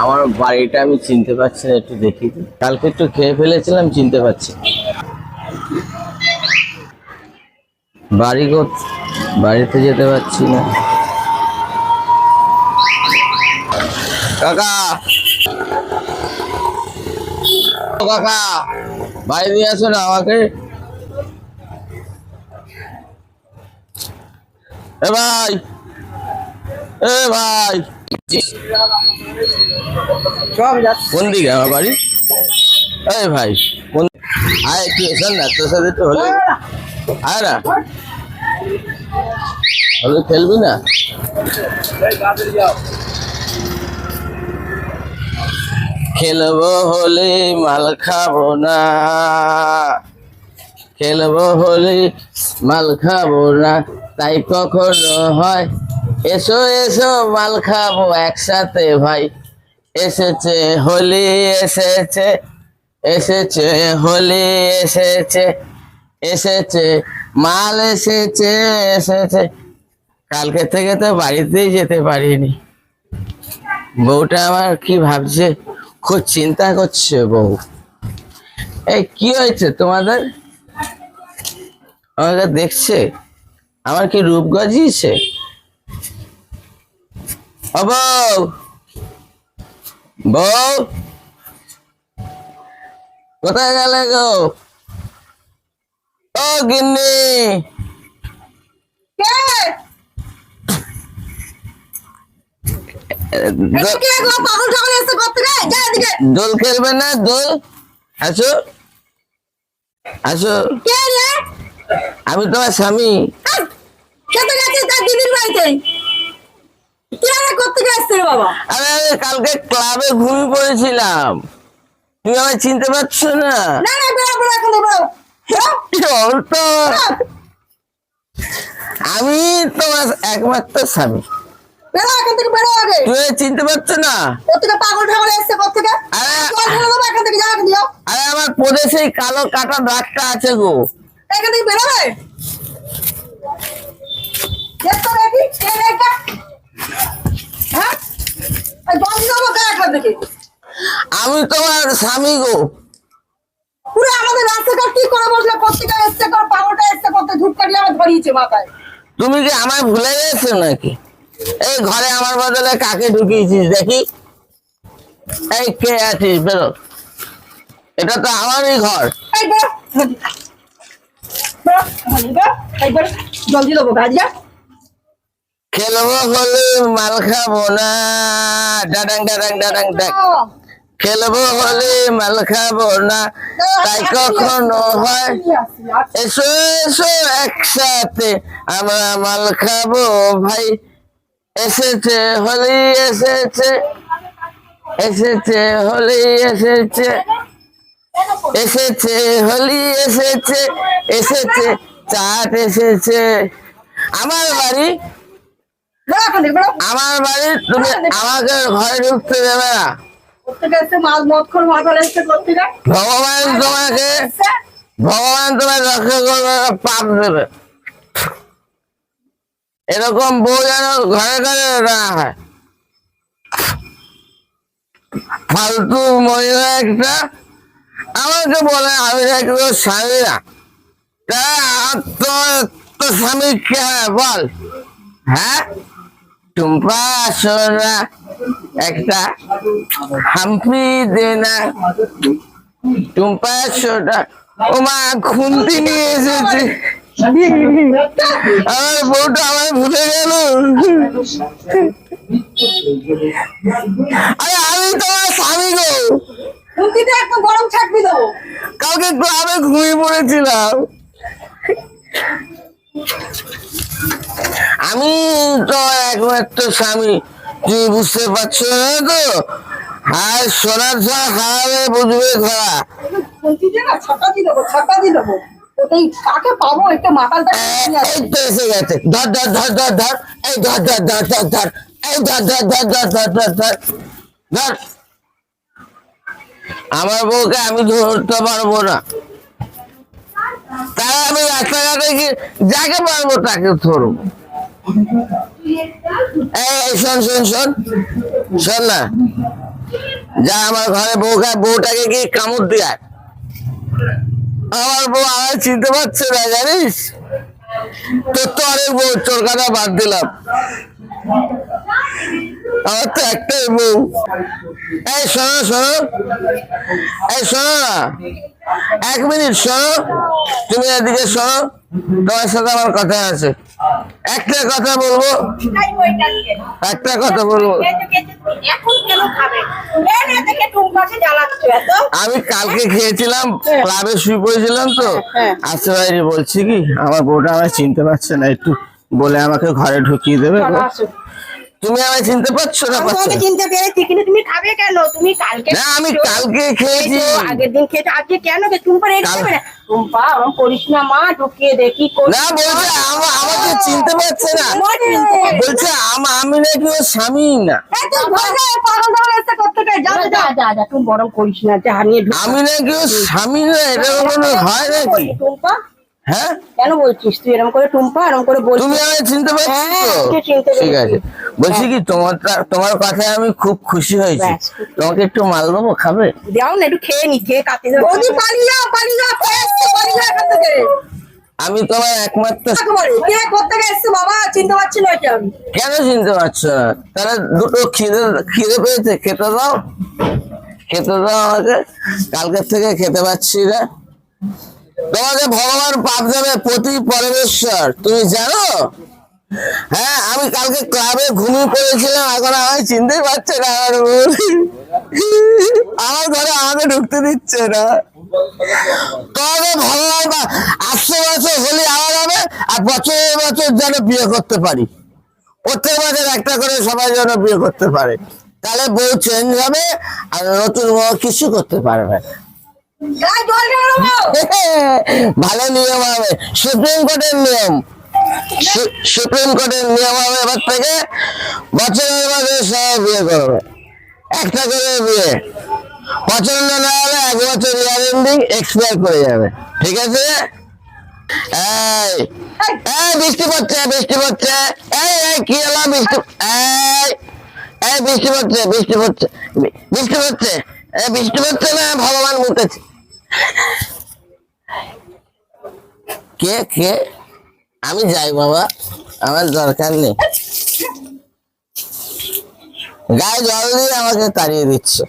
আমার বাড়িটা আমি চিনতে পারছি না, একটু দেখি। কালকে একটু খেয়ে ফেলেছিলাম, চিনতে পারছি। বাড়ি বাড়িতে যেতে পারছি না। কাকা! কাকা! বাড়ি আসো না আমাকে। এ ভাই! এ ভাই! কোন দিকে আমার বাড়ি? ভাই, কোন আয় একটু না, তোর সাথে একটু হলে আয় খেলবি না? খেলব হলে মাল খাব না। খেলব হলে মাল খাব না। তাই কখনো হয় এসো এসো, মাল খাব একসাথে, ভাই। এসেছে, হোলি এসেছে এসেছে, হোলি এসেছে এসেছে, মাল এসেছে এসেছে। কালকে থেকে তো বাড়িতেই যেতে পারিনি। বউটা আমার কি ভাবছে? খুব চিন্তা করছে বউ। এই, কি হয়েছে তোমাদের? আমাকে দেখছে? আমার কি রূপ গজিয়েছে? বউ। বউ। কোথায় গেলে গো? ও গিন্নি। দোল খেলবে না? দোল? আসো। আসো। আমি তোমার স্বামী। করতে আসছে বাবা? আরে কালকে ক্লাবে ঘুরে পড়েছিলাম। তুমি আমায় চিনতে পারছ না? না না বেরো এখন বেরো। তো আমি তোমার একমাত্র স্বামী। পাগল ঠাগল এসছে কোথেকে এখান থেকে যাও আরে আমার প্রদেশে কালো কাটা দাগটা আছে গো। এখান থেকে বেরোবে? আমি তোমার স্বামী গো। পুরো আমাদের রাস্তাটা কি করে বসলে? কোথেকে এসছে কোন পাগলটা এসছে কোথা ধূপ কাটিয়ে আমার ধরিয়েছে মাথায়। তুমি কি আমায় ভুলে গেছো নাকি? এই ঘরে আমার বদলে কাকে ঢুকিয়েছিস দেখি? এই কে আছিস? বেরো। এটা তো আমারই ঘর। এই বেরো। বেরো। বেরো। এই বেরো। জল দিয়ে দেবো গাছ খেলব হলে মাল খাব না। ডাডাং ডাডাং ডাডাং ডাক খেলব হলে মাল খাব না তাই কখনো হয়? এসো এসো একসাথে আমরা মাল খাব ভাই। এসেছে হোলি এসেছে। এসেছে হোলি এসেছে। এসেছে হোলি এসেছে। এসেছে চাট এসেছে। আমার বাড়ি বেরো এখান থেকে বেরো আমার বাড়ি তুমি আমাকে ঘরে ঢুকতে দেবে না। ভগবান তোমাকে ভগবান তোমার রক্ষা করবে পাপ দেবে। এরকম বউ যেন ঘরে ঘরে না হয়। ফালতু মহিলা একটা। আমাকে বলে আমি নাকি তোর স্বামী না? তা তোর তোর স্বামী কে হয়? বল। হ্যাঁ? টুম্পা সোনা একটা হাম্পি দে না টুম্পা সোনা ও মা খুন্তি নিয়ে এসেছে। আমার বউটা আমায় ভুলে গেল। আরে আমি তোমার স্বামী গো। কুন্তিতে একটা গরম কালকে ক্লাবে ঘুমিয়ে পড়েছিলাম। আমি তো একমাত্র স্বামী তুই বুঝতে পারছ না তো আর সোনার ছাড়া হারাবে বুঝবে ধরা কুন্তিতে না ছাতা দিয়ে দেবো ছাতা দিয়ে দেবো ওটাই কাকে পাবো একটা মাতালটা এই তো এসে গেছে ধর ধর ধর ধর ধর এই ধর ধর ধর ধর ধর এই ধর ধর ধর ধর ধর ধর ধর ধর আমার বউকে আমি ধরতে পারব না তাই আমি রাস্তাঘাটে গিয়ে যাকে পারব তাকে ধরবো এই শোন শোন শোন। শোন না। যা আমার ঘরে বউ খায় বউটাকে কি কামড় দিয়ে? আমার বউ আমার চিনতে পারছে না, জানিস? তোর তো অনেক বউ, তোর কথা বাদ দিলাম। আমার তো একটাই বউ। এই, শোনো শোনো। এই, শোনো না। এক মিনিট, শোনো। তুমি এদিকে শোনো। তোমার সাথে আমার কথা আছে। একটা কথা বলব। একটা কথা বলব? তুমি আমি কালকে খেয়েছিলাম হ্যাঁ। ক্লাবে শুয়ে পড়েছিলাম তো। হ্যাঁ। আসতে বাইরে বলছি কি আমার বউটা আমায় চিনতে পারছে না একটু বলে আমাকে ঘরে ঢুকিয়ে দেবে তুমি আমায় চিনতে পারছ না আমি পারছ? তোমাকে চিনতে পেরেছি কিন্তু তুমি খাবে কেন? তুমি কালকে না আমি কালকে খেয়েছি। আগের দিন খেয়েছো আজকে কেন না টুম্পা আমার করিস না মা ঢুকিয়ে দেখি না বলছে আমা- আমাকে চিনতে পারছে না। বলছে আমি নাকি ওর স্বামী না। আমি নাকি ওর স্বামী না এটা কোনো হয় নাকি? হ্যাঁ? কেন বলছিস? তুই এরকম করে টুম্পা এরকম করে বলছিস? তুমি আমায় চিনতে পারছ হ্যাঁ, তো? তোকে চিনতে ঠিক আছে। বলছি কি তোমার তোমার কথায় আমি খুব খুশি হয়েছি। তোমাকে একটু মাল দেবো খাবে? দাও না একটু খেয়ে নি খেয়ে কাটি বৌদি পালিয়ে যাও পালিয়ে যাও পালিয়ে যাও এখান থেকে। আমি তোমার একমাত্র বাবা? চিনতে পারছি না কেন চিনতে পারছ? তাহলে দুটো খিদে খিদে পেয়েছে। খেতে দাও। খেতে দাও আমাকে। কালকের থেকে খেতে পাচ্ছি না। তোমাকে ভগবান পাপ দেবে প্রতি পরমেশ্বর। তুমি জানো? হ্যাঁ আমি কালকে ক্লাবে ঘুমিয়ে পড়েছিলাম এখন আমায় চিনতেই পারছে না আমার। আমার ঘরে আমাকে ঢুকতে দিচ্ছে না। তবে ভগবান বা- আসছে বছর হলে আবার হবে আর বছরে বছর যেন বিয়ে করতে পারি। প্রত্যেক বছর একটা করে সবাই যেন বিয়ে করতে পারে। তাহলে বউ চেঞ্জ হবে আর নতুন বউ কিছু করতে পারবে। ভালো নিয়ম হবে সুপ্রিম কোর্টের নিয়ম। সুপ্রিম কোর্টের নিয়ম হবে এবার থেকে বছরের বছর সবাই বিয়ে করবে। একটা করে দিয়ে পছন্দ না হলে এক বছর ইয়ার এন্ডিং এক্সপায়ার করে যাবে। ঠিক আছে? বৃষ্টি পড়ছে বৃষ্টি পড়ছে। এই কি হলো বৃষ্টি? বৃষ্টি পড়ছে বৃষ্টি পড়ছে বৃষ্টি পড়ছে। বৃষ্টি পড়ছে না, ভগবান মুতেছে কে কে? আমি যাই বাবা, আমার দরকার নেই। গায়ে জল দিয়ে আমাকে তাড়িয়ে দিচ্ছে।